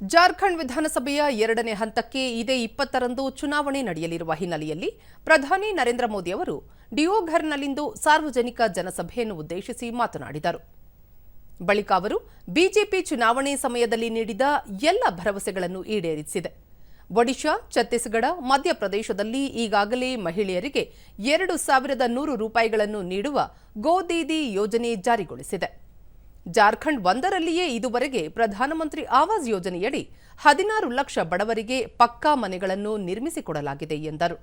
ಜಾರ್ಖಂಡ್ ವಿಧಾನಸಭೆಯ ಎರಡನೇ ಹಂತಕ್ಕೆ ಇದೇ ಇಪ್ಪತ್ತರಂದು ಚುನಾವಣೆ ನಡೆಯಲಿರುವ ಹಿನ್ನೆಲೆಯಲ್ಲಿ ಪ್ರಧಾನಿ ನರೇಂದ್ರ ಮೋದಿ ಅವರು ಡಿಯೋಘರ್ನಲ್ಲಿಂದು ಸಾರ್ವಜನಿಕ ಜನಸಭೆಯನ್ನು ಉದ್ದೇಶಿಸಿ ಮಾತನಾಡಿದರು. ಬಳಿಕ ಅವರು ಬಿಜೆಪಿ ಚುನಾವಣೆ ಸಮಯದಲ್ಲಿ ನೀಡಿದ ಎಲ್ಲ ಭರವಸೆಗಳನ್ನು ಈಡೇರಿಸಿದೆ. ಒಡಿಶಾ, ಛತ್ತೀಸ್ಗಢ, ಮಧ್ಯಪ್ರದೇಶದಲ್ಲಿ ಈಗಾಗಲೇ ಮಹಿಳೆಯರಿಗೆ ಎರಡು ಸಾವಿರದ ನೂರು ರೂಪಾಯಿಗಳನ್ನು ನೀಡುವ ಗೋದೀದಿ ಯೋಜನೆ ಜಾರಿಗೊಳಿಸಿದೆ. ಜಾರ್ಖಂಡ್ ಒಂದರಲ್ಲಿಯೇ ಇದುವರೆಗೆ ಪ್ರಧಾನಮಂತ್ರಿ ಆವಾಸ್ ಯೋಜನೆಯಡಿ ಹದಿನಾರು ಲಕ್ಷ ಬಡವರಿಗೆ ಪಕ್ಕಾ ಮನೆಗಳನ್ನು ನಿರ್ಮಿಸಿಕೊಡಲಾಗಿದೆ ಎಂದರು.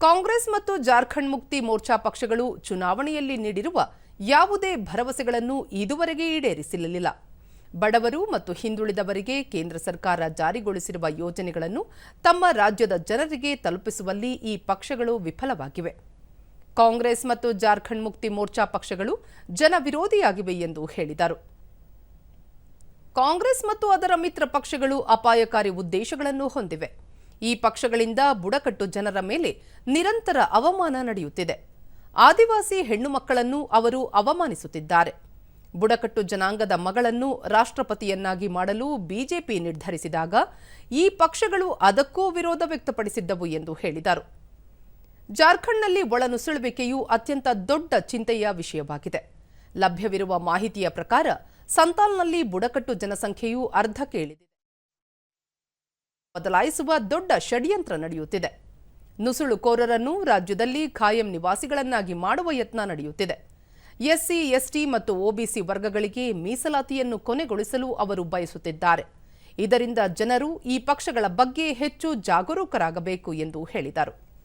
ಕಾಂಗ್ರೆಸ್ ಮತ್ತು ಜಾರ್ಖಂಡ್ ಮುಕ್ತಿ ಮೋರ್ಚಾ ಪಕ್ಷಗಳು ಚುನಾವಣೆಯಲ್ಲಿ ನೀಡಿರುವ ಯಾವುದೇ ಭರವಸೆಗಳನ್ನು ಇದುವರೆಗೆ ಈಡೇರಿಸಿರಲಿಲ್ಲ. ಬಡವರು ಮತ್ತು ಹಿಂದುಳಿದವರಿಗೆ ಕೇಂದ್ರ ಸರ್ಕಾರ ಜಾರಿಗೊಳಿಸಿರುವ ಯೋಜನೆಗಳನ್ನು ತಮ್ಮ ರಾಜ್ಯದ ಜನರಿಗೆ ತಲುಪಿಸುವಲ್ಲಿ ಈ ಪಕ್ಷಗಳು ವಿಫಲವಾಗಿವೆ. ಕಾಂಗ್ರೆಸ್ ಮತ್ತು ಜಾರ್ಖಂಡ್ ಮುಕ್ತಿ ಮೋರ್ಚಾ ಪಕ್ಷಗಳು ಜನವಿರೋಧಿಯಾಗಿವೆ ಎಂದು ಹೇಳಿದರು. ಕಾಂಗ್ರೆಸ್ ಮತ್ತು ಅದರ ಮಿತ್ರ ಪಕ್ಷಗಳು ಅಪಾಯಕಾರಿ ಉದ್ದೇಶಗಳನ್ನು ಹೊಂದಿವೆ. ಈ ಪಕ್ಷಗಳಿಂದ ಬುಡಕಟ್ಟು ಜನರ ಮೇಲೆ ನಿರಂತರ ಅವಮಾನ ನಡೆಯುತ್ತಿದೆ. ಆದಿವಾಸಿ ಹೆಣ್ಣು ಮಕ್ಕಳನ್ನು ಅವರು ಅವಮಾನಿಸುತ್ತಿದ್ದಾರೆ. ಬುಡಕಟ್ಟು ಜನಾಂಗದ ಮಗಳನ್ನು ರಾಷ್ಟ್ರಪತಿಯನ್ನಾಗಿ ಮಾಡಲು ಬಿಜೆಪಿ ನಿರ್ಧರಿಸಿದಾಗ ಈ ಪಕ್ಷಗಳು ಅದಕ್ಕೂ ವಿರೋಧ ವ್ಯಕ್ತಪಡಿಸಿದ್ದವು ಎಂದು ಹೇಳಿದರು. ಜಾರ್ಖಂಡ್ನಲ್ಲಿ ಒಳನುಸುಳುವಿಕೆಯು ಅತ್ಯಂತ ದೊಡ್ಡ ಚಿಂತೆಯ ವಿಷಯವಾಗಿದೆ. ಲಭ್ಯವಿರುವ ಮಾಹಿತಿಯ ಪ್ರಕಾರ ಸಂತಾಲ್ನಲ್ಲಿ ಬುಡಕಟ್ಟು ಜನಸಂಖ್ಯೆಯು ಅರ್ಧಕ್ಕೆ ಇಳಿದಿದೆ ಬದಲಾಯಿಸುವ ದೊಡ್ಡ ಷಡ್ಯಂತ್ರ ನಡೆಯುತ್ತಿದೆ. ನುಸುಳುಕೋರರನ್ನು ರಾಜ್ಯದಲ್ಲಿ ಖಾಯಂ ನಿವಾಸಿಗಳನ್ನಾಗಿ ಮಾಡುವ ಯತ್ನ ನಡೆಯುತ್ತಿದೆ. ಎಸ್ಸಿ, ಎಸ್ಟಿ ಮತ್ತು ಒಬಿಸಿ ವರ್ಗಗಳಿಗೆ ಮೀಸಲಾತಿಯನ್ನು ಕೊನೆಗೊಳಿಸಲು ಅವರು ಬಯಸುತ್ತಿದ್ದಾರೆ. ಇದರಿಂದ ಜನರು ಈ ಪಕ್ಷಗಳ ಬಗ್ಗೆ ಹೆಚ್ಚು ಜಾಗರೂಕರಾಗಬೇಕು ಎಂದು ಹೇಳಿದರು.